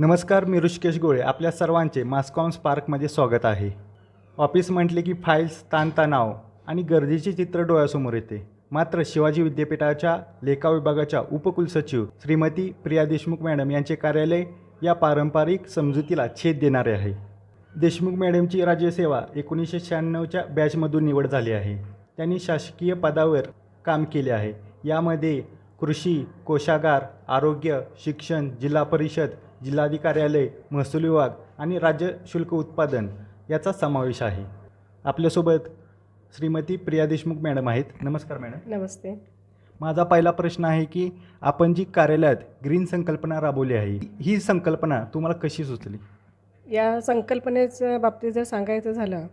नमस्कार मी ऋषिकेश गोळे. आपल्या सर्वांचे मास्कॉम स्पार्कमध्ये स्वागत आहे. ऑफिस म्हटले की फाईल्स ताणतणाव आणि गर्दीचे चित्र डोळ्यासमोर येते. मात्र शिवाजी विद्यापीठाच्या लेखा विभागाच्या उपकुलसचिव श्रीमती प्रिया देशमुख मॅडम यांचे कार्यालय या पारंपरिक समजुतीला छेद देणारे आहे. देशमुख मॅडमची राज्यसेवा एकोणीसशे शहाण्णवच्या बॅचमधून निवड झाली आहे. त्यांनी शासकीय पदावर काम केले आहे. यामध्ये कृषी कोशागार आरोग्य शिक्षण जिल्हा परिषद जिल्हाधिकार्यालय महसूल विभाग आणि राज्य शुल्क उत्पादन याचा समावेश आहे. आपल्यासोबत श्रीमती प्रिया देशमुख मॅडम आहेत. नमस्कार मॅडम. नमस्ते. माझा पहिला प्रश्न आहे की आपण जी कार्यालयात ग्रीन संकल्पना राबवली आहे ही संकल्पना तुम्हाला कशी सुचली? या संकल्पनेच्या बाबतीत जर सांगायचं झालं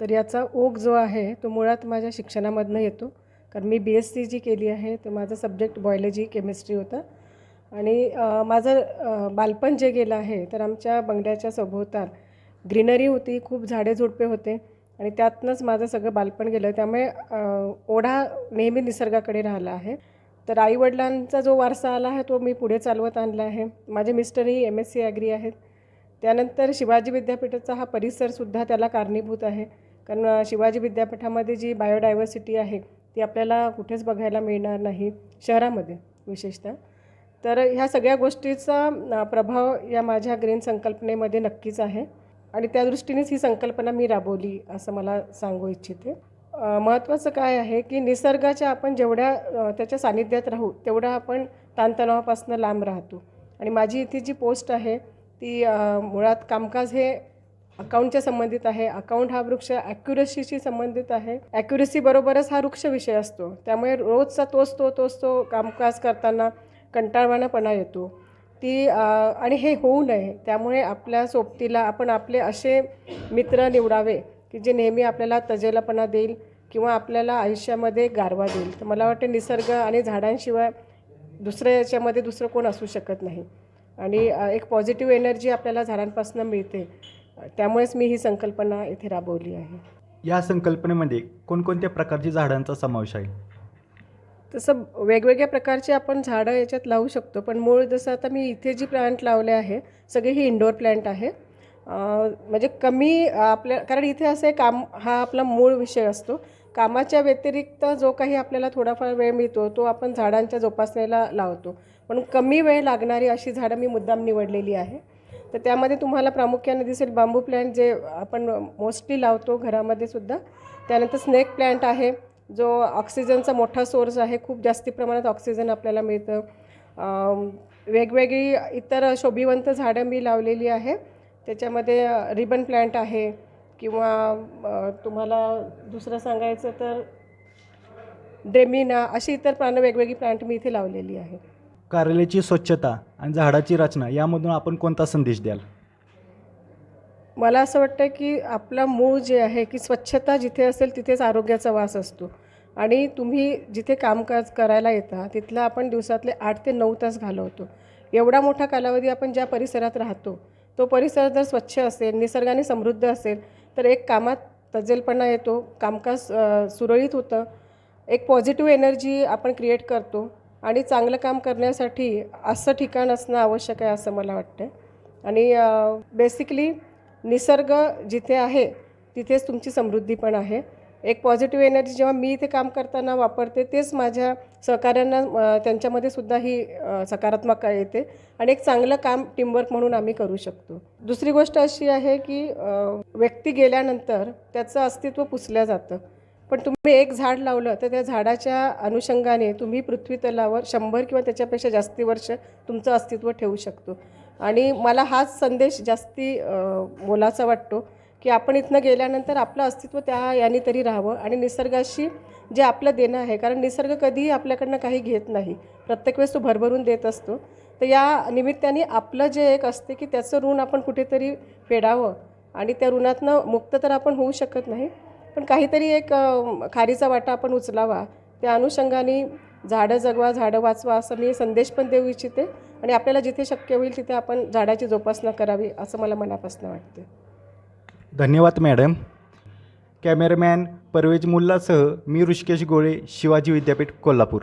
तर याचा ओघ जो आहे तो मुळात माझ्या शिक्षणामधनं येतो. कारण मी बी एस सी जी केली आहे तर माझं सब्जेक्ट बायोलॉजी केमिस्ट्री होतं. आणि माझं बालपण जे गेलं आहे तर आमच्या बंगल्याच्या सभोवताल ग्रीनरी होती खूप झाडे झुडपे होते आणि त्यातनंच माझं सगळं बालपण गेलं. त्यामुळे ओढा नेहमी निसर्गाकडे राहिला आहे. तर आईवडिलांचा जो वारसा आला आहे तो मी पुढे चालवत आणला आहे. माझे मिस्टरही एम एस सी ॲग्री आहेत. त्यानंतर शिवाजी विद्यापीठाचा हा परिसरसुद्धा त्याला कारणीभूत आहे. कारण शिवाजी विद्यापीठामध्ये जी बायोडायव्हर्सिटी आहे ती आपल्याला कुठेच बघायला मिळणार नाही शहरामध्ये विशेषतः. तर ह्या सगळ्या गोष्टीचा प्रभाव या माझ्या ग्रीन संकल्पनेमध्ये नक्कीच आहे. आणि त्या दृष्टीनेच ही संकल्पना मी राबवली असं मला सांगू इच्छिते. महत्त्वाचं काय आहे की निसर्गाच्या आपण जेवढ्या त्याच्या सानिध्यात राहू तेवढा आपण ताणतणावापासून लांब राहतो. आणि माझी इथे जी पोस्ट आहे ती मुळात कामकाज हे अकाउंटच्या संबंधित आहे. अकाउंट हा वृक्ष ॲक्युरसीशी संबंधित आहे. ॲक्युरसीबरोबरच हा वृक्ष विषय असतो. त्यामुळे रोजचा तोच तो तोच तो कामकाज करताना कंटाळवाणापणा येतो. ती आणि हे होऊ नये. त्यामुळे आपल्या सोबतीला आपण आपले असे मित्र निवडावे की जे नेहमी आपल्याला तजेलापणा देईल किंवा आपल्याला आयुष्यामध्ये गारवा देईल. तर मला वाटते निसर्ग आणि झाडांशिवाय दुसऱ्या याच्यामध्ये दुसरं कोण असू शकत नाही. आणि एक पॉझिटिव्ह एनर्जी आपल्याला झाडांपासून मिळते. त्यामुळेच मी ही संकल्पना इथे राबवली आहे. या संकल्पनेमध्ये कोणकोणत्या प्रकारची झाडांचा समावेश आहे? तसं वेगवेगळ्या प्रकारचे आपण झाडं याच्यात लावू शकतो. पण मूळ जसं आता मी इथे जी प्लांट लावले आहे सगळे ही इंडोर प्लांट आहे. म्हणजे कमी आपल्या कारण इथे असं काम हा आपला मूळ विषय असतो. कामाच्या व्यतिरिक्त जो काही आपल्याला थोडाफार वेळ मिळतो तो आपण झाडांच्या जोपासनेला लावतो. पण कमी वेळ लागणारी अशी झाडं मी मुद्दाम निवडलेली आहे. तर त्यामध्ये तुम्हाला प्रामुख्याने दिसेल बांबू प्लॅन्ट जे आपण मोस्टली लावतो घरामध्ये सुद्धा. त्यानंतर स्नेक प्लॅन्ट आहे. जो ऑक्सिजनचा मोठा सोर्स आहे खूप जास्ती प्रमाणात ऑक्सिजन आपल्याला मिळतं. वेगवेगळी इतर शोभिवंत झाडं मी लावलेली आहे. त्याच्यामध्ये रिबन प्लॅन्ट आहे किंवा तुम्हाला दुसरं सांगायचं तर ड्रेमिना अशी इतर प्राण वेगवेगळी प्लांट मी इथे लावलेली आहे. कार्यालयाची स्वच्छता आणि झाडाची रचना यामधून आपण कोणता संदेश द्याल? मला असं वाटतं की आपला मूळ जे आहे की स्वच्छता जिथे असेल तिथेच आरोग्याचा वास असतो. आणि तुम्ही जिथे कामकाज करायला येता तिथलं आपण दिवसातले आठ ते नऊ तास घालवतो. एवढा मोठा कालावधी आपण ज्या परिसरात राहतो तो परिसर जर स्वच्छ असेल निसर्गाने समृद्ध असेल तर एक कामात तजेलपणा येतो कामकाज सुरळीत होतं. एक पॉझिटिव्ह एनर्जी आपण क्रिएट करतो आणि चांगलं काम करण्यासाठी असं ठिकाण असणं आवश्यक आहे असं मला वाटतं आणि बेसिकली निसर्ग जिथे आहे तिथेच तुमची समृद्धी पण आहे. एक पॉझिटिव्ह एनर्जी जेव्हा मी इथे काम करताना वापरते तेच माझ्या सहकाऱ्यांना त्यांच्यामध्ये सुद्धा ही सकारात्मक येते आणि एक चांगलं काम टीमवर्क म्हणून आम्ही करू शकतो. दुसरी गोष्ट अशी आहे की व्यक्ती गेल्यानंतर त्याचं अस्तित्व पुसलं जातं. पण तुम्ही एक झाड लावलं तर त्या झाडाच्या अनुषंगाने तुम्ही पृथ्वी तलावर शंभर किंवा त्याच्यापेक्षा जास्ती वर्ष तुमचं अस्तित्व ठेवू शकतो. आणि मला हाच संदेश जास्ती मोलाचा वाटतो की आपण इथनं गेल्यानंतर आपलं अस्तित्व त्या याने तरी राहावं आणि निसर्गाशी जे आपलं देणं आहे कारण निसर्ग कधीही आपल्याकडनं काही घेत नाही. प्रत्येक वेळेस तो भरभरून देत असतो. तर या निमित्ताने आपलं जे एक असते की त्याचं ऋण आपण कुठेतरी फेडावं आणि त्या ऋणातनं मुक्त तर आपण होऊ शकत नाही पण काहीतरी एक खारीचा वाटा आपण उचलावा. त्या अनुषंगाने झाडं जगवा झाडं वाचवा असं मी संदेश पण देऊ इच्छिते. आणि आपल्याला जिथे शक्य होईल तिथे आपण झाडाची जोपासना करावी असं मला मनापासून वाटते धन्यवाद मॅडम. कॅमेरामॅन परवेज मुल्लासह मी ऋषिकेश गोळे शिवाजी विद्यापीठ कोल्हापूर.